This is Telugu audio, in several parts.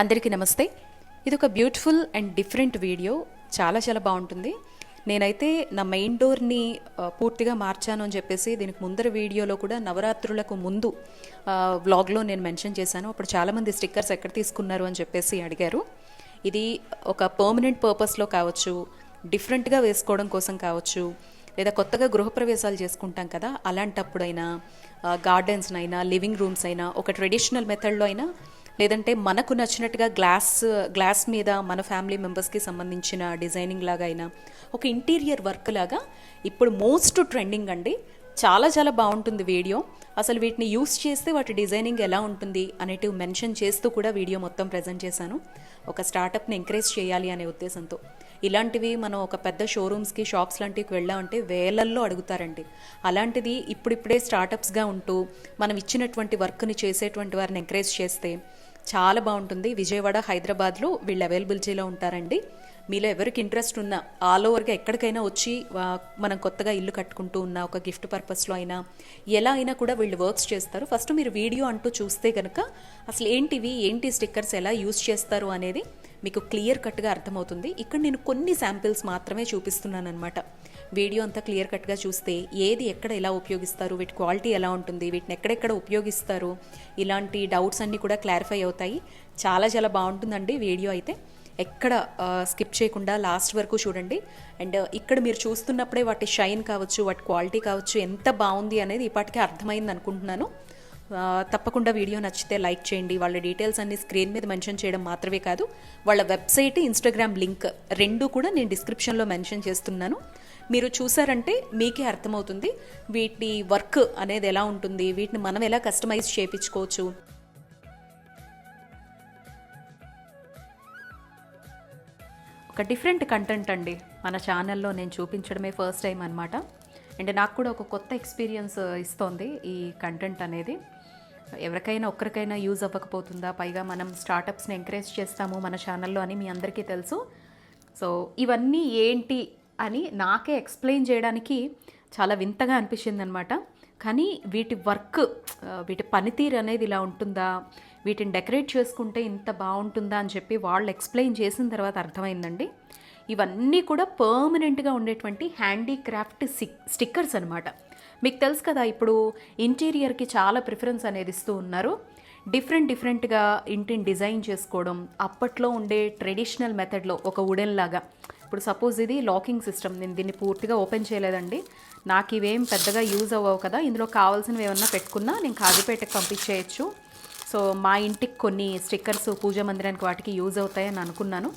అందరికీ నమస్తే. ఇది ఒక బ్యూటిఫుల్ అండ్ డిఫరెంట్ వీడియో. చాలా చాలా బాగుంటుంది. నేనైతే నా మెయిన్ డోర్ని పూర్తిగా మార్చాను అని చెప్పేసి దీనికి ముందర వీడియోలో కూడా నవరాత్రులకు ముందు వ్లాగ్లో నేను మెన్షన్ చేశాను. అప్పుడు చాలామంది స్టిక్కర్స్ ఎక్కడ తీసుకున్నారు అని చెప్పేసి అడిగారు. ఇది ఒక పర్మనెంట్ పర్పస్లో కావచ్చు డిఫరెంట్గా వేసుకోవడం కోసం కావచ్చు లేదా కొత్తగా గృహప్రవేశాలు చేసుకుంటాం కదా అలాంటప్పుడైనా గార్డెన్స్నైనా లివింగ్ రూమ్స్ అయినా ఒక ట్రెడిషనల్ మెథడ్లో అయినా లేదంటే మనకు నచ్చినట్టుగా గ్లాస్ గ్లాస్ మీద మన ఫ్యామిలీ మెంబర్స్కి సంబంధించిన డిజైనింగ్ లాగా అయినా ఒక ఇంటీరియర్ వర్క్ లాగా ఇప్పుడు మోస్ట్ ట్రెండింగ్ అండి. చాలా చాలా బాగుంటుంది వీడియో. అసలు వీటిని యూస్ చేస్తే వాటి డిజైనింగ్ ఎలా ఉంటుంది అనేటివి మెన్షన్ చేస్తూ కూడా వీడియో మొత్తం ప్రజెంట్ చేశాను. ఒక స్టార్టప్ని ఎంకరేజ్ చేయాలి అనే ఉద్దేశంతో. ఇలాంటివి మనం ఒక పెద్ద షోరూమ్స్కి షాప్స్ లాంటివి వెళ్ళామంటే వేలల్లో అడుగుతారండి. అలాంటిది ఇప్పుడిప్పుడే స్టార్టప్స్గా ఉంటూ మనం ఇచ్చినటువంటి వర్క్ని చేసేటువంటి వారిని ఎంకరేజ్ చేస్తే చాలా బాగుంటుంది. విజయవాడ హైదరాబాద్లో వీళ్ళు అవైలబిలిటీలో ఉంటారండి. మీలో ఎవరికి ఇంట్రెస్ట్ ఉన్నా ఆల్ ఓవర్గా ఎక్కడికైనా వచ్చి మనం కొత్తగా ఇల్లు కట్టుకుంటూ ఉన్నా ఒక గిఫ్ట్ పర్పస్లో అయినా ఎలా అయినా కూడా వీళ్ళు వర్క్స్ చేస్తారు. ఫస్ట్ మీరు వీడియో అంటూ చూస్తే కనుక అసలు ఏంటివి ఏంటి స్టిక్కర్స్ ఎలా యూస్ చేస్తారు అనేది మీకు క్లియర్ కట్గా అర్థమవుతుంది. ఇక్కడ నేను కొన్ని శాంపిల్స్ మాత్రమే చూపిస్తున్నాను అనమాట వీడియో అంతా క్లియర్ కట్గా చూస్తే ఏది ఎక్కడ ఎలా ఉపయోగిస్తారు వీటి క్వాలిటీ ఎలా ఉంటుంది వీటిని ఎక్కడెక్కడ ఉపయోగిస్తారు ఇలాంటి డౌట్స్ అన్నీ కూడా క్లారిఫై అవుతాయి. చాలా చాలా బాగుంటుందండి వీడియో అయితే. ఎక్కడ స్కిప్ చేయకుండా లాస్ట్ వరకు చూడండి. అండ్ ఇక్కడ మీరు చూస్తున్నప్పుడే వాటి షైన్ కావచ్చు వాటి క్వాలిటీ కావచ్చు ఎంత బాగుంది అనేది ఇప్పటికే అర్థమైంది అనుకుంటున్నాను. తప్పకుండా వీడియో నచ్చితే లైక్ చేయండి. వాళ్ళ డీటెయిల్స్ అన్ని స్క్రీన్ మీద మెన్షన్ చేయడం మాత్రమే కాదు. వాళ్ళ వెబ్సైట్ ఇన్స్టాగ్రామ్ లింక్ రెండు కూడా నేను డిస్క్రిప్షన్లో మెన్షన్ చేస్తున్నాను. మీరు చూసారంటే మీకే అర్థమవుతుంది. వీటి వర్క్ అనేది ఎలా ఉంటుంది వీటిని మనం ఎలా కస్టమైజ్ చేయించుకోవచ్చు. ఒక డిఫరెంట్ కంటెంట్ అండి. మన ఛానల్లో నేను చూపించడమే ఫస్ట్ టైం అనమాట అండ్ నాకు కూడా ఒక కొత్త ఎక్స్పీరియన్స్ ఇస్తోంది ఈ కంటెంట్ అనేది. ఎవరికైనా ఒక్కరికైనా యూజ్ అవ్వకపోతుందా? పైగా మనం స్టార్టప్స్ని ఎంకరేజ్ చేస్తాము మన ఛానల్లో అని మీ అందరికీ తెలుసు. సో ఇవన్నీ ఏంటి అని నాకే ఎక్స్ప్లెయిన్ చేయడానికి చాలా వింతగా అనిపించింది అనమాట కానీ వీటి వర్క్ వీటి పనితీరు అనేది ఇలా ఉంటుందా? వీటిని డెకరేట్ చేసుకుంటే ఇంత బాగుంటుందా అని చెప్పి వాళ్ళు ఎక్స్ప్లెయిన్ చేసిన తర్వాత అర్థమైందండి. ఇవన్నీ కూడా పర్మనెంట్గా ఉండేటువంటి హ్యాండీక్రాఫ్ట్ స్టిక్కర్స్ అనమాట మీకు తెలుసు కదా ఇప్పుడు ఇంటీరియర్కి చాలా ప్రిఫరెన్స్ అనేది ఇస్తూ ఉన్నారు. డిఫరెంట్ డిఫరెంట్గా ఇంటిని డిజైన్ చేసుకోవడం అప్పట్లో ఉండే ట్రెడిషనల్ మెథడ్లో ఒక వుడెన్ లాగా ఇప్పుడు సపోజ్ ఇది లాకింగ్ సిస్టమ్. నేను దీన్ని పూర్తిగా ఓపెన్ చేయలేదండి. నాకు ఇవేం పెద్దగా యూజ్ అవ్వవు కదా. ఇందులో కావాల్సినవి ఏమన్నా పెట్టుకున్నా నేను కాజీపేటకు పంపించేయచ్చు. సో మా ఇంటికి కొన్ని స్టిక్కర్స్ పూజా మందిరానికి వాటికి యూజ్ అవుతాయని అనుకున్నాను.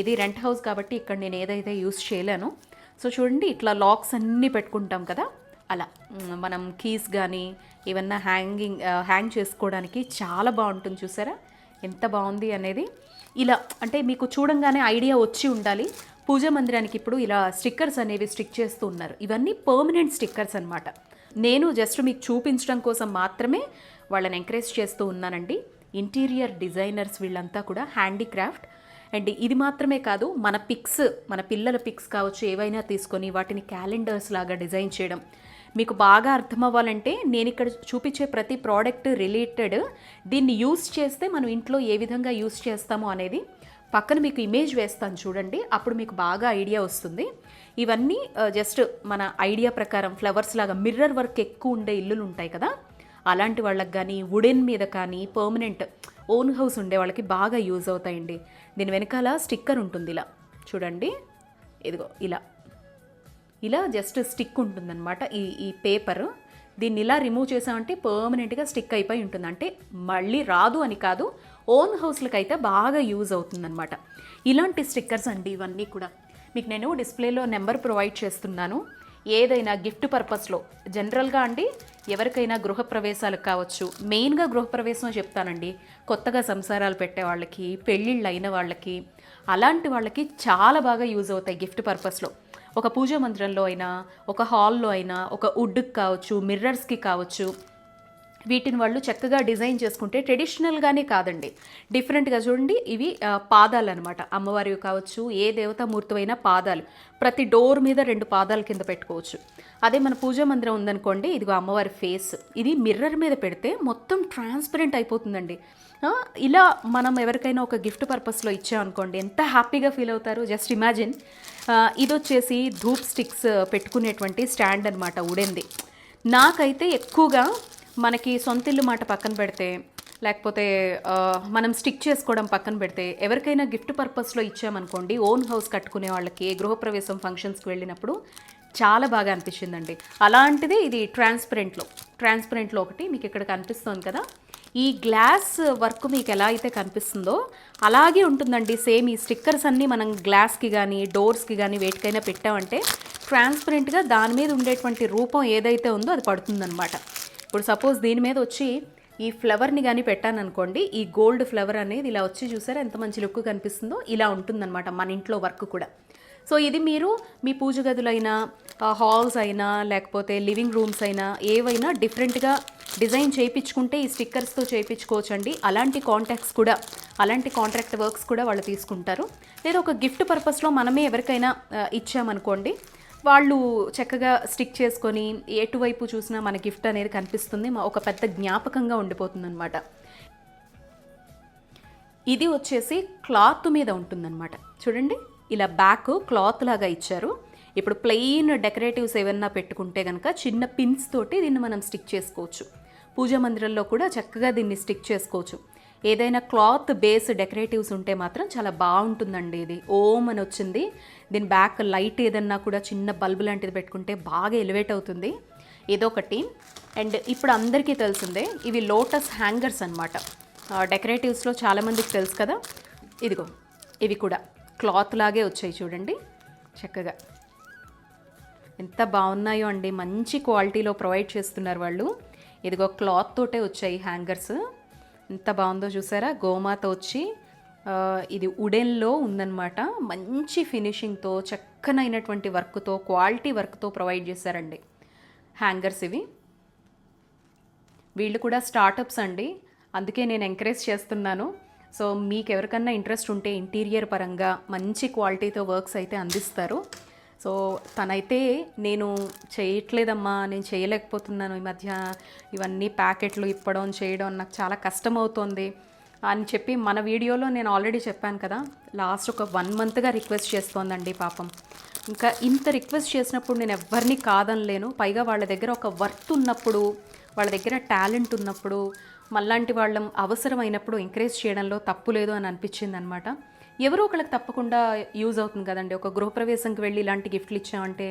ఇది రెంట్ హౌస్ కాబట్టి ఇక్కడ నేను ఏదైతే యూజ్ చేయలేను. సో చూడండి ఇట్లా లాక్స్ అన్నీ పెట్టుకుంటాం కదా. అలా. మనం కీస్ కానీ ఏమన్నా హ్యాంగింగ్ హ్యాంగ్ చేసుకోవడానికి చాలా బాగుంటుంది చూసారా? ఎంత బాగుంది అనేది. ఇలా అంటే మీకు చూడంగానే ఐడియా వచ్చి ఉండాలి. పూజా మందిరానికి ఇప్పుడు ఇలా స్టిక్కర్స్ అనేవి స్టిక్ చేస్తూ ఉన్నారు. ఇవన్నీ పర్మనెంట్ స్టిక్కర్స్ అన్నమాట. నేను జస్ట్ మీకు చూపించడం కోసం మాత్రమే వాళ్ళని ఎంకరేజ్ చేస్తూ ఉన్నానండి. ఇంటీరియర్ డిజైనర్స్ వీళ్ళంతా కూడా హ్యాండీక్రాఫ్ట్. అండ్ ఇది మాత్రమే కాదు మన పిక్స్ మన పిల్లల పిక్స్ కావచ్చు ఏవైనా తీసుకొని వాటిని క్యాలెండర్స్ లాగా డిజైన్ చేయడం. మీకు బాగా అర్థమవ్వాలంటే నేను ఇక్కడ చూపించే ప్రతి ప్రోడక్ట్ రిలేటెడ్ దీన్ని యూస్ చేస్తే మనం ఇంట్లో ఏ విధంగా యూస్ చేస్తామో అనేది పక్కన మీకు ఇమేజ్ వేస్తాను చూడండి. అప్పుడు మీకు బాగా ఐడియా వస్తుంది. ఇవన్నీ జస్ట్ మన ఐడియా ప్రకారం ఫ్లవర్స్ లాగా మిర్రర్ వర్క్ ఎక్కువ ఉండే ఇల్లులు ఉంటాయి కదా. అలాంటి వాళ్ళకి కానీ వుడెన్ మీద కానీ పర్మనెంట్ ఓన్ హౌస్ ఉండే వాళ్ళకి బాగా యూజ్ అవుతాయండి. దీని వెనకాల స్టిక్కర్ ఉంటుంది ఇలా. చూడండి. ఇదిగో ఇలా. ఇలా జస్ట్ స్టిక్ ఉంటుందన్నమాట ఈ ఈ పేపర్. దీన్ని ఇలా రిమూవ్ చేసామంటే పర్మనెంట్గా స్టిక్ అయిపోయి ఉంటుంది. అంటే మళ్ళీ రాదు అని కాదు ఓన్ హౌస్లకి అయితే బాగా యూజ్ అవుతుందన్నమాట. ఇలాంటి స్టిక్కర్స్ అండి ఇవన్నీ కూడా. మీకు నేను డిస్ప్లేలో నెంబర్ ప్రొవైడ్ చేస్తున్నాను. ఏదైనా గిఫ్ట్ పర్పస్లో జనరల్గా అండి ఎవరికైనా గృహప్రవేశాలకు కావచ్చు మెయిన్గా గృహప్రవేశం చెప్తానండి. కొత్తగా సంసారాలు పెట్టే వాళ్ళకి పెళ్ళిళ్ళు అయిన వాళ్ళకి అలాంటి వాళ్ళకి చాలా బాగా యూజ్ అవుతాయి గిఫ్ట్ పర్పస్లో ఒక పూజా మందిరంలో అయినా ఒక హాల్లో అయినా ఒక వుడ్కి కావచ్చు మిర్రర్స్కి కావచ్చు వీటిని వాళ్ళు చక్కగా డిజైన్ చేసుకుంటే ట్రెడిషనల్గానే కాదండి. డిఫరెంట్గా చూడండి ఇవి పాదాలు అనమాట అమ్మవారివి కావచ్చు ఏ దేవతామూర్తి పాదాలు. ప్రతి డోర్ మీద రెండు పాదాల కింద పెట్టుకోవచ్చు. అదే మన పూజా మందిరం ఉందనుకోండి ఇదిగో అమ్మవారి ఫేస్ ఇది మిర్రర్ మీద పెడితే మొత్తం ట్రాన్స్పరెంట్ అయిపోతుందండి. ఇలా మనం ఎవరికైనా ఒక గిఫ్ట్ పర్పస్లో ఇచ్చామనుకోండి ఎంత హ్యాపీగా ఫీల్ అవుతారు జస్ట్ ఇమాజిన్ ఇది వచ్చేసి ధూప్ స్టిక్స్ పెట్టుకునేటువంటి స్టాండ్ అనమాట ఉడెంది నాకైతే ఎక్కువగా మనకి సొంత ఇల్లు మాట పక్కన పెడితే లేకపోతే మనం స్టిక్ చేసుకోవడం పక్కన పెడితే ఎవరికైనా గిఫ్ట్ పర్పస్లో ఇచ్చామనుకోండి ఓన్ హౌస్ కట్టుకునే వాళ్ళకి గృహప్రవేశం ఫంక్షన్స్కి వెళ్ళినప్పుడు చాలా బాగా అనిపించిందండి. అలాంటిది ఇది ట్రాన్స్పరెంట్లో. ట్రాన్స్పరెంట్లో ఒకటి మీకు ఇక్కడ కనిపిస్తుంది కదా. ఈ గ్లాస్ వర్క్ మీకు ఎలా అయితే కనిపిస్తుందో అలాగే ఉంటుందండి. సేమ్ ఈ స్టిక్కర్స్ అన్నీ మనం గ్లాస్కి కానీ డోర్స్కి కానీ వేటికైనా పెట్టామంటే ట్రాన్స్పరెంట్గా దాని మీద ఉండేటువంటి రూపం ఏదైతే ఉందో అది పడుతుందన్నమాట. ఇప్పుడు సపోజ్ దీని మీద వచ్చి ఈ ఫ్లవర్ని కానీ పెట్టాను అనుకోండి ఈ గోల్డ్ ఫ్లవర్ అనేది ఇలా వచ్చి చూసారా ఎంత మంచి లుక్ కనిపిస్తుందో? ఇలా ఉంటుందన్నమాట మన ఇంట్లో వర్క్ కూడా. సో ఇది మీరు మీ పూజ గదులైనా హాల్స్ అయినా లేకపోతే లివింగ్ రూమ్స్ అయినా ఏవైనా డిఫరెంట్గా డిజైన్ చేయించుకుంటే ఈ స్టిక్కర్స్తో చేయించుకోవచ్చండి అలాంటి కాంటాక్ట్స్ కూడా అలాంటి కాంట్రాక్ట్ వర్క్స్ కూడా వాళ్ళు తీసుకుంటారు. లేదా ఒక గిఫ్ట్ పర్పస్లో మనమే ఎవరికైనా ఇచ్చామనుకోండి వాళ్ళు చక్కగా స్టిక్ చేసుకొని ఎటువైపు చూసినా మన గిఫ్ట్ అనేది కనిపిస్తుంది. మా- ఒక పెద్ద జ్ఞాపకంగా ఉండిపోతుంది అనమాట ఇది వచ్చేసి క్లాత్ మీద ఉంటుందన్నమాట. చూడండి ఇలా బ్యాక్ క్లాత్ లాగా ఇచ్చారు. ఇప్పుడు ప్లెయిన్ డెకరేటివ్స్ ఏమన్నా పెట్టుకుంటే కనుక చిన్న పిన్స్ తోటి దీన్ని మనం స్టిక్ చేసుకోవచ్చు. పూజా మందిరంలో కూడా చక్కగా దీన్ని స్టిక్ చేసుకోవచ్చు. ఏదైనా క్లాత్ బేస్ డెకరేటివ్స్ ఉంటే మాత్రం చాలా బాగుంటుందండి ఇది. ఓం అని వచ్చింది. దీని బ్యాక్ లైట్ ఏదన్నా కూడా చిన్న బల్బు లాంటిది పెట్టుకుంటే బాగా ఎలివేట్ అవుతుంది. ఇదొకటి అండ్ ఇప్పుడు అందరికీ తెలిసిందే ఇవి లోటస్ హ్యాంగర్స్ అనమాట డెకరేటివ్స్లో చాలామందికి తెలుసు కదా. ఇదిగో ఇవి కూడా. క్లాత్ లాగే వచ్చాయి చూడండి. చక్కగా. ఎంత బాగున్నాయో అండి. మంచి క్వాలిటీలో ప్రొవైడ్ చేస్తున్నారు వాళ్ళు. ఇదిగో క్లాత్ తోటే వచ్చాయి హ్యాంగర్స్. ఎంత బాగుందో చూసారా? గోమాత వచ్చి ఇది ఉడెన్లో ఉందన్నమాట. మంచి ఫినిషింగ్తో చక్కనైనటువంటి వర్క్తో క్వాలిటీ వర్క్తో ప్రొవైడ్ చేశారండి. హ్యాంగర్స్ ఇవి. వీళ్ళు కూడా స్టార్టప్స్ అండి. అందుకే నేను ఎంకరేజ్ చేస్తున్నాను. సో మీకు ఎవరికన్నా ఇంట్రెస్ట్ ఉంటే ఇంటీరియర్ పరంగా మంచి క్వాలిటీతో వర్క్స్ అయితే అందిస్తారు. సో తనైతే నేను చేయట్లేదమ్మా నేను చేయలేకపోతున్నాను ఈ మధ్య ఇవన్నీ ప్యాకెట్లు ఇప్పడం చేయడం నాకు చాలా కష్టం అవుతోంది అని చెప్పి మన వీడియోలో నేను ఆల్రెడీ చెప్పాను కదా లాస్ట్ ఒక వన్ మంత్గా రిక్వెస్ట్ చేస్తోందండి పాపం. ఇంకా ఇంత రిక్వెస్ట్ చేసినప్పుడు నేను ఎవరిని కాదనలేను. పైగా వాళ్ళ దగ్గర ఒక వర్త్ ఉన్నప్పుడు వాళ్ళ దగ్గర టాలెంట్ ఉన్నప్పుడు మళ్ళాంటి వాళ్ళం అవసరమైనప్పుడు ఎంకరేజ్ చేయడంలో తప్పు లేదు అని అనిపించింది అనమాట ఎవరో ఒకళ్ళకి తప్పకుండా యూజ్ అవుతుంది కదండి. ఒక గృహప్రవేశంకి వెళ్ళి ఇలాంటి గిఫ్ట్లు ఇచ్చామంటే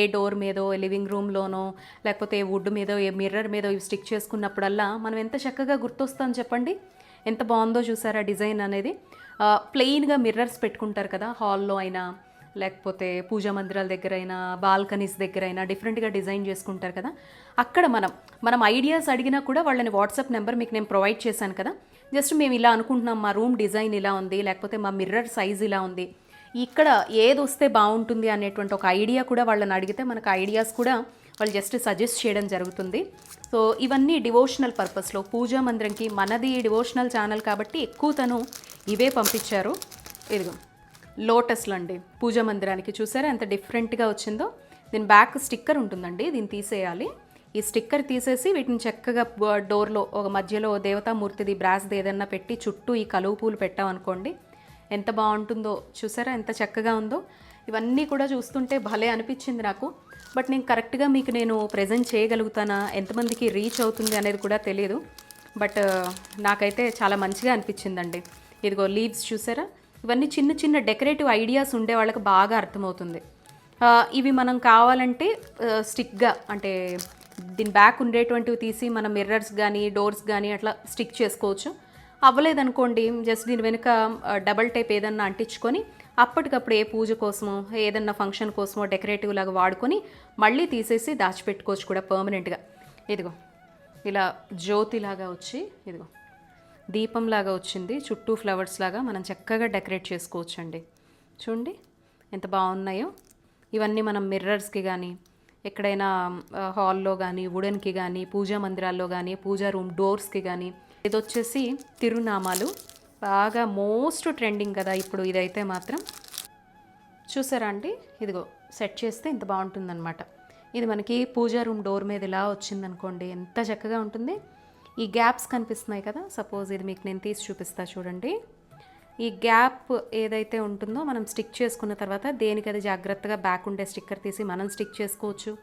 ఏ డోర్ మీదో లివింగ్ రూమ్లోనో లేకపోతే వుడ్ మీదో ఏ మిర్రర్ మీదో ఇవి స్టిక్ చేసుకున్నప్పుడల్లా మనం ఎంత చక్కగా గుర్తొస్తాం చెప్పండి? ఎంత బాగుందో చూసారా డిజైన్ అనేది? ప్లెయిన్గా మిర్రర్స్ పెట్టుకుంటారు కదా హాల్లో అయినా లేకపోతే పూజా మందిరాల దగ్గర అయినా బాల్కనీస్ దగ్గర అయినా డిఫరెంట్గా డిజైన్ చేసుకుంటారు కదా. అక్కడ మనం మనం ఐడియాస్ అడిగినా కూడా వాళ్ళని వాట్సాప్ నెంబర్ మీకు నేను ప్రొవైడ్ చేశాను కదా. జస్ట్ మేము ఇలా అనుకుంటున్నాం మా రూమ్ డిజైన్ ఇలా ఉంది లేకపోతే మా మిర్రర్ సైజ్ ఇలా ఉంది. ఇక్కడ ఏది వస్తే బాగుంటుంది అనేటువంటి ఒక ఐడియా కూడా వాళ్ళని అడిగితే మనకు ఐడియాస్ కూడా వాళ్ళు జస్ట్ సజెస్ట్ చేయడం జరుగుతుంది. సో ఇవన్నీ డివోషనల్ పర్పస్లో పూజా మందిరంకి మనది డివోషనల్ ఛానల్ కాబట్టి ఎక్కువ తను ఇవే పంపించారు. ఇదిగో. లోటస్లు అండి పూజ మందిరానికి చూసారా? ఎంత డిఫరెంట్గా వచ్చిందో. దీని బ్యాక్ స్టిక్కర్ ఉంటుందండి. దీన్ని తీసేయాలి. ఈ స్టిక్కర్ తీసేసి వీటిని చక్కగా డోర్లో ఒక మధ్యలో దేవతామూర్తిది బ్రాస్ది ఏదన్నా పెట్టి చుట్టూ ఈ కలువు పూలు పెట్టామనుకోండి ఎంత బాగుంటుందో. చూసారా? ఎంత చక్కగా ఉందో. ఇవన్నీ కూడా చూస్తుంటే భలే అనిపించింది నాకు. బట్ నేను కరెక్ట్గా మీకు నేను ప్రజెంట్ చేయగలుగుతానా? ఎంతమందికి రీచ్ అవుతుంది అనేది కూడా తెలియదు బట్ నాకైతే చాలా మంచిగా అనిపించిందండి. ఇదిగో లీవ్స్ చూసారా? ఇవన్నీ చిన్న చిన్న డెకరేటివ్ ఐడియాస్ ఉండే వాళ్ళకి బాగా అర్థమవుతుంది. ఇవి మనం కావాలంటే స్టిక్గా అంటే దీని బ్యాక్ ఉండేటువంటివి తీసి మనం మిర్రర్స్ కానీ డోర్స్ కానీ అట్లా స్టిక్ చేసుకోవచ్చు. అవ్వలేదనుకోండి జస్ట్ దీని వెనుక డబల్ టైప్ ఏదన్నా అంటించుకొని అప్పటికప్పుడు ఏ పూజ కోసమో ఏదన్నా ఫంక్షన్ కోసమో డెకరేటివ్ లాగా వాడుకొని మళ్ళీ తీసేసి దాచిపెట్టుకోవచ్చు కూడా పర్మనెంట్గా ఇదిగో ఇలా జ్యోతిలాగా వచ్చి ఇదిగో. దీపంలాగా వచ్చింది. చుట్టూ ఫ్లవర్స్ లాగా మనం చక్కగా డెకరేట్ చేసుకోవచ్చండి. చూడండి ఎంత బాగున్నాయో. ఇవన్నీ మనం మిర్రర్స్కి కానీ ఎక్కడైనా హాల్లో కానీ వుడెన్కి కానీ పూజా మందిరాల్లో కానీ పూజా రూమ్ డోర్స్కి కానీ ఇది వచ్చేసి తిరునామాలు. బాగా మోస్ట్ ట్రెండింగ్ కదా ఇప్పుడు ఇదైతే మాత్రం. చూసారా అండి? ఇదిగో సెట్ చేస్తే ఇంత బాగుంటుందన్నమాట. ఇది మనకి పూజా రూమ్ డోర్ మీద ఇలా వచ్చిందనుకోండి ఎంత చక్కగా ఉంటుంది. ఈ గ్యాప్స్ కనిపిస్తున్నాయి కదా? సపోజ్ ఇది మీకు నేను తీసి చూపిస్తా చూడండి. ఈ గ్యాప్ ఏదైతే ఉంటుందో మనం స్టిక్ చేసుకున్న తర్వాత దేనికి అది జాగ్రత్తగా బ్యాక్ ఉండే స్టిక్కర్ తీసి మనం స్టిక్ చేసుకోవచ్చు?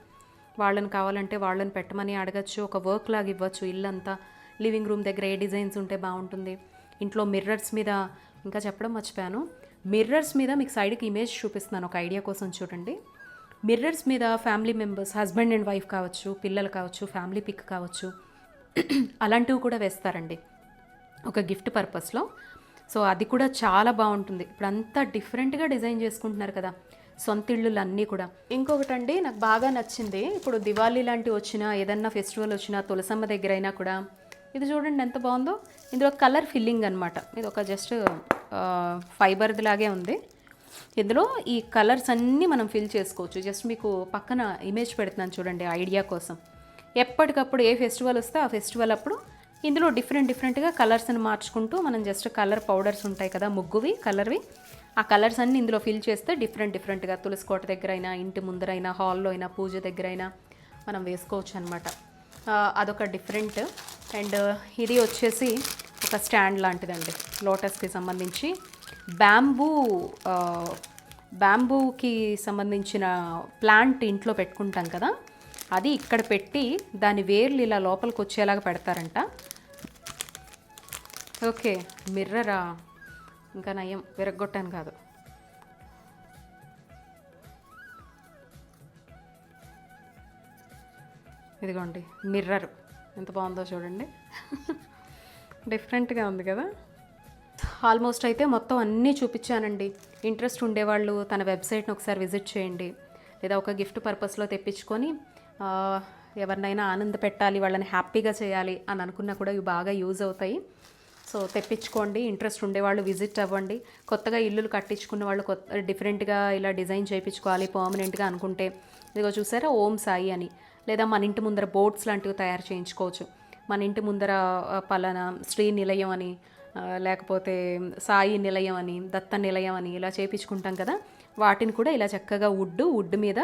వాళ్ళని కావాలంటే వాళ్ళని పెట్టమని అడగచ్చు ఒక వర్క్ లాగా ఇవ్వచ్చు ఇల్లంతా. లివింగ్ రూమ్ దగ్గర ఏ డిజైన్స్ ఉంటే బాగుంటుంది? ఇంట్లో మిర్రర్స్ మీద ఇంకా చెప్పడం మర్చిపోయాను. మిర్రర్స్ మీద మీకు సైడ్కి ఇమేజ్ చూపిస్తున్నాను ఒక ఐడియా కోసం చూడండి. మిర్రర్స్ మీద family members husband and wife కావచ్చు పిల్లలు కావచ్చు ఫ్యామిలీ పిక్ కావచ్చు. అలాంటివి కూడా వేస్తారండి. ఒక గిఫ్ట్ పర్పస్లో. సో అది కూడా చాలా బాగుంటుంది. ఇప్పుడు అంతా డిఫరెంట్గా డిజైన్ చేసుకుంటున్నారు కదా. సొంత ఇళ్ళు అన్నీ కూడా. ఇంకొకటి అండి నాకు బాగా నచ్చింది. ఇప్పుడు దివాళీ లాంటివి వచ్చినా ఏదన్నా ఫెస్టివల్ వచ్చినా తులసమ్మ దగ్గర అయినా కూడా. ఇది చూడండి ఎంత బాగుందో. ఇందులో కలర్ ఫిల్లింగ్ అనమాట ఇది ఒక జస్ట్ ఫైబర్ది లాగే ఉంది. ఇందులో ఈ కలర్స్ అన్నీ మనం ఫిల్ చేసుకోవచ్చు. జస్ట్ మీకు పక్కన ఇమేజ్ పెడుతున్నాను చూడండి ఐడియా కోసం. ఎప్పటికప్పుడు ఏ ఫెస్టివల్ వస్తే ఆ ఫెస్టివల్ అప్పుడు ఇందులో డిఫరెంట్ డిఫరెంట్గా కలర్స్ని మార్చుకుంటూ మనం జస్ట్ కలర్ పౌడర్స్ ఉంటాయి కదా ముగ్గువి కలర్వి ఆ కలర్స్ అన్ని ఇందులో ఫిల్ చేస్తే డిఫరెంట్ డిఫరెంట్గా తులసికోట దగ్గర అయినా ఇంటి ముందరైనా హాల్లో అయినా పూజ దగ్గర అయినా మనం వేసుకోవచ్చు అనమాట అదొక డిఫరెంట్ అండ్ uh, ఇది వచ్చేసి ఒక స్టాండ్ లాంటిదండి. లోటస్కి సంబంధించి బ్యాంబూ బ్యాంబూకి uh, సంబంధించిన ప్లాంట్ ఇంట్లో పెట్టుకుంటాం కదా. అది ఇక్కడ పెట్టి దాని వేర్లు ఇలా లోపలికి వచ్చేలాగా పెడతారంట. ఓకే మిర్రరా. ఇంకా నయం విరగ్గొట్టాను కాదు. ఇదిగోండి మిర్రర్. ఎంత బాగుందో చూడండి. డిఫరెంట్గా ఉంది కదా. ఆల్మోస్ట్ అయితే మొత్తం అన్నీ చూపించానండి. ఇంట్రెస్ట్ ఉండేవాళ్ళు తన వెబ్సైట్ని ఒకసారి విజిట్ చేయండి. లేదా ఒక గిఫ్ట్ పర్పస్లో తెప్పించుకొని ఎవరినైనా ఆనంద పెట్టాలి వాళ్ళని హ్యాపీగా చేయాలి అని అనుకున్నా కూడా ఇవి బాగా యూజ్ అవుతాయి. సో తెప్పించుకోండి ఇంట్రెస్ట్ ఉండేవాళ్ళు విజిట్ అవ్వండి. కొత్తగా ఇల్లులు కట్టించుకున్న వాళ్ళు కొత్త డిఫరెంట్గా ఇలా డిజైన్ చేయించుకోవాలి పర్మనెంట్గా అనుకుంటే. ఇదిగో చూసారా? ఓం సాయి అని. లేదా మన ఇంటి ముందర బోర్డ్స్ లాంటివి తయారు చేయించుకోవచ్చు. మన ఇంటి ముందర పలానా శ్రీ నిలయం అని లేకపోతే సాయి నిలయం అని దత్త నిలయం అని ఇలా చేయించుకుంటాం కదా. వాటిని కూడా ఇలా చక్కగా వుడ్ వుడ్ మీద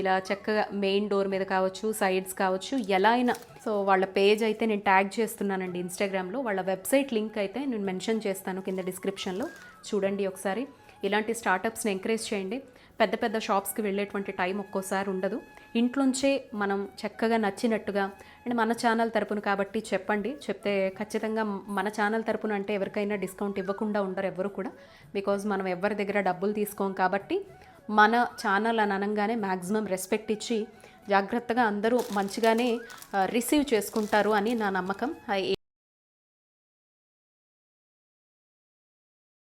ఇలా చక్కగా మెయిన్ డోర్ మీద కావచ్చు సైడ్స్ కావచ్చు ఎలా అయినా. సో వాళ్ళ పేజ్ అయితే నేను ట్యాగ్ చేస్తున్నానండి ఇన్స్టాగ్రామ్లో వాళ్ళ వెబ్సైట్ లింక్ అయితే నేను మెన్షన్ చేస్తాను కింద డిస్క్రిప్షన్లో చూడండి ఒకసారి. ఇలాంటి స్టార్టప్స్ని ఎంకరేజ్ చేయండి. పెద్ద పెద్ద షాప్స్కి వెళ్ళేటువంటి టైం ఒక్కోసారి ఉండదు. ఇంట్లోంచే మనం చక్కగా నచ్చినట్టుగా అండ్ మన ఛానల్ తరపున కాబట్టి చెప్పండి. చెప్తే ఖచ్చితంగా మన ఛానల్ తరపున అంటే ఎవరికైనా డిస్కౌంట్ ఇవ్వకుండా ఉండరు ఎవరు కూడా. బికాజ్ మనం ఎవరి దగ్గర డబ్బులు తీసుకోం కాబట్టి మన ఛానల్ అని అనగానే మ్యాక్సిమం రెస్పెక్ట్ ఇచ్చి జాగ్రత్తగా అందరూ మంచిగానే uh, రిసీవ్ చేసుకుంటారు అని నా నమ్మకం.